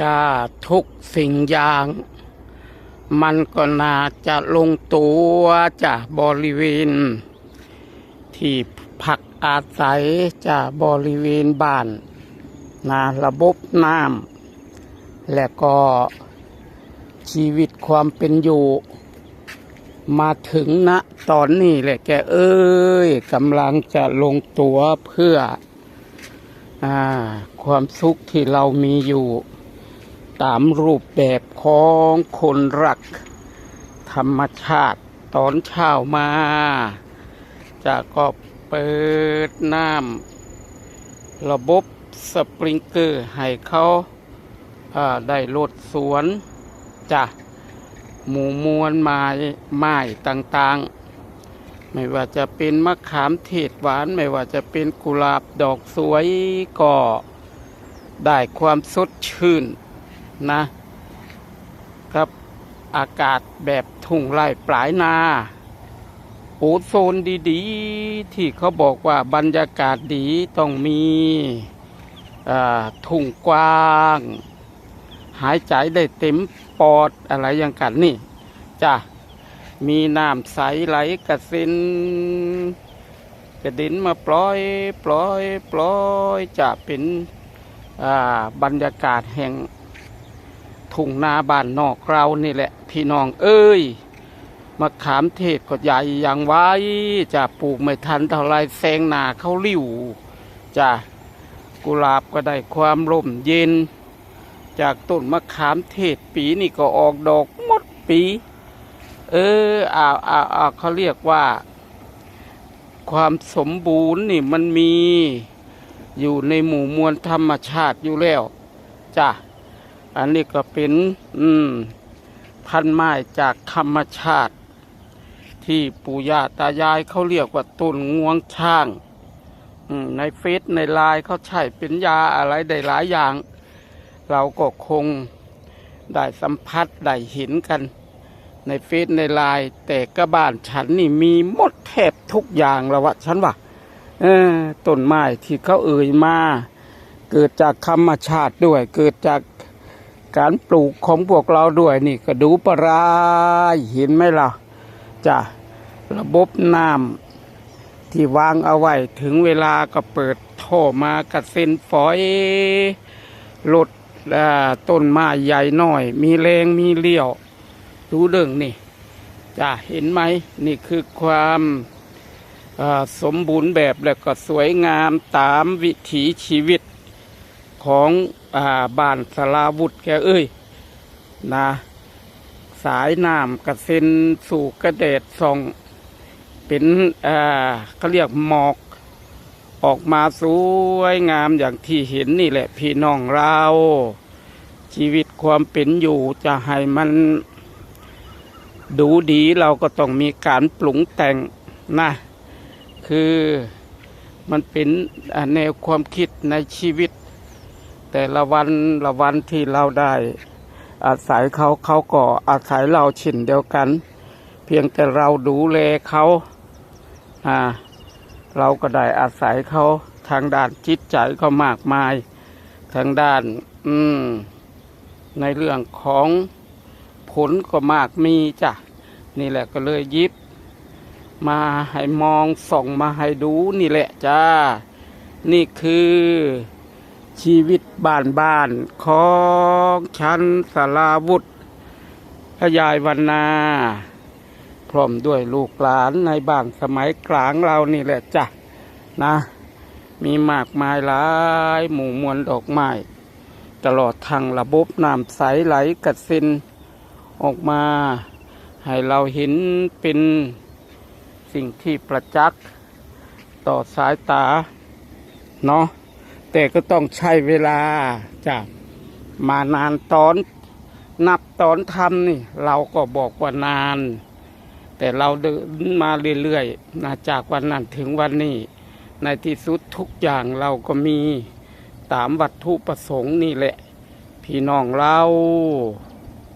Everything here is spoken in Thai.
จะทุกสิ่งอย่าง มันก็น่าจะลงตัวจะบริเวณ ที่พักอาศัยจะบริเวณบ้านนะระบบน้ำและก็ชีวิตความเป็นอยู่ มาถึงณตอนนี้แหละแกเอ้ยกำลังจะลงตัวเพื่ออความสุขที่เรามีอยู่ ตามรูปแบบของคนรัก ธรรมชาติตอนเช้ามา จะก็เปิดน้ำระบบสปริงเกอร์ให้เขาอ่าได้ลดสวนจ้ะหมู่มวลไม้ไม้ต่างๆ ไม่ว่าจะเป็นมะขามเทศหวาน ไม่ว่าจะเป็นกุหลาบดอกสวยก็ได้ความสดชื่น นะ ครับอากาศแบบทุ่งไร่ปลายนาโอโซนดีๆ ที่เขาบอกว่าบรรยากาศดีต้องมีทุ่งกว้าง หายใจได้เต็มปอดอะไรอย่างกันนี่จ้ะมีน้ำใสไหลกระสินกระดินมาปล่อยปล่อยปล่อยจะเป็นบรรยากาศแห่ง ทุ่งนาบ้านนอกเรานี่แหละ พี่น้องเอ้ยมะขามเทศก็ใหญ่อย่างไว้จะปลูกไม่ทันเท่าไรแซงหนาเขาลิ่วจะกุหลาบก็ได้ความร่มเย็น จากต้นมะขามเทศปีนี่ก็ออกดอกหมดปี เอออ่าอ่าอ่าเขาเรียกว่า ความสมบูรณ์นี่มันมีอยู่ในหมู่มวลธรรมชาติอยู่แล้วจ้ะ อันนี้ก็เป็นอืมพันไม้จากธรรมชาติ ที่ปู่ย่าตายายเขาเรียกว่าต้นงวงช้างในเฟซในไลน์เขาใช้เป็นยาอะไรได้หลายอย่าง เราก็คงได้สัมผัสได้เห็นกัน ในเฟซในไลน์แต่กระบ้านฉันนี่มีหมดแทบทุกอย่างแล้ววะฉันว่าต้นไม้ที่เขาเอ่ยมา เกิดจากธรรมชาติด้วย เกิดจาก การปลูกของพวกเราด้วยนี่ก็ดูประรายเห็นไหมล่ะจ้ะระบบน้ำที่วางเอาไว้ถึงเวลาก็เปิดท่อมากระเซ็นฝอยลดต้นไม้ใหญ่น้อย มีแรงมีเลี้ยว ดูเรื่องนี่จะเห็นไหมนี่คือความสมบูรณ์แบบและก็สวยงามตามวิถีชีวิต ของอาบ้านสลาวุธแกเอ้ยนะสายน้ำกระเซ็นสู่กระเดดส่อง เป็นอ่าเขาเรียกหมอกออกมาสวยงามอย่างที่เห็นนี่แหละพี่น้องเรา ชีวิตความเป็นอยู่จะให้มันดูดีเราก็ต้องมีการปรุงแต่งนะ คือมันเป็นแนวความคิดในชีวิต แต่ละวันละวันที่เราได้ อาศัยเขาเขาก็อาศัยเราช่นเดียวกัน เพียงแต่เราดูแลเขาอ่าเราก็ได้อาศัยเขาทางด้านจิตใจก็มากมาย ทางด้านอืมในเรื่องของผลก็มากมีจ้ะนี่แหละก็เลยยิบ มาให้มองส่องมาให้ดูนี่แหละจ้า นี่คือ ชีวิตบ้านบ้านของฉันสาราวุธพยายวันนา พร้อมด้วยลูกหลานในบ้านสมัยกลางเรานี่แหละจ้ะนะ มีมากมายหลายหมู่มวลดอกไม้ตลอดทางระบบน้ำใสไหลกระสินออกมา ให้เราเห็นเป็นสิ่งที่ประจักษ์ต่อสายตา เนาะ แต่ก็ต้องใช้เวลาจ้ะมานานตอน นับตอนทำนี่ เราก็บอกว่านาน แต่เราเดินมาเรื่อยๆนะจากวันนั้นถึงวันนี้ ในที่สุดทุกอย่างเราก็มีตามวัตถุประสงค์นี่แหละ พี่น้องเรา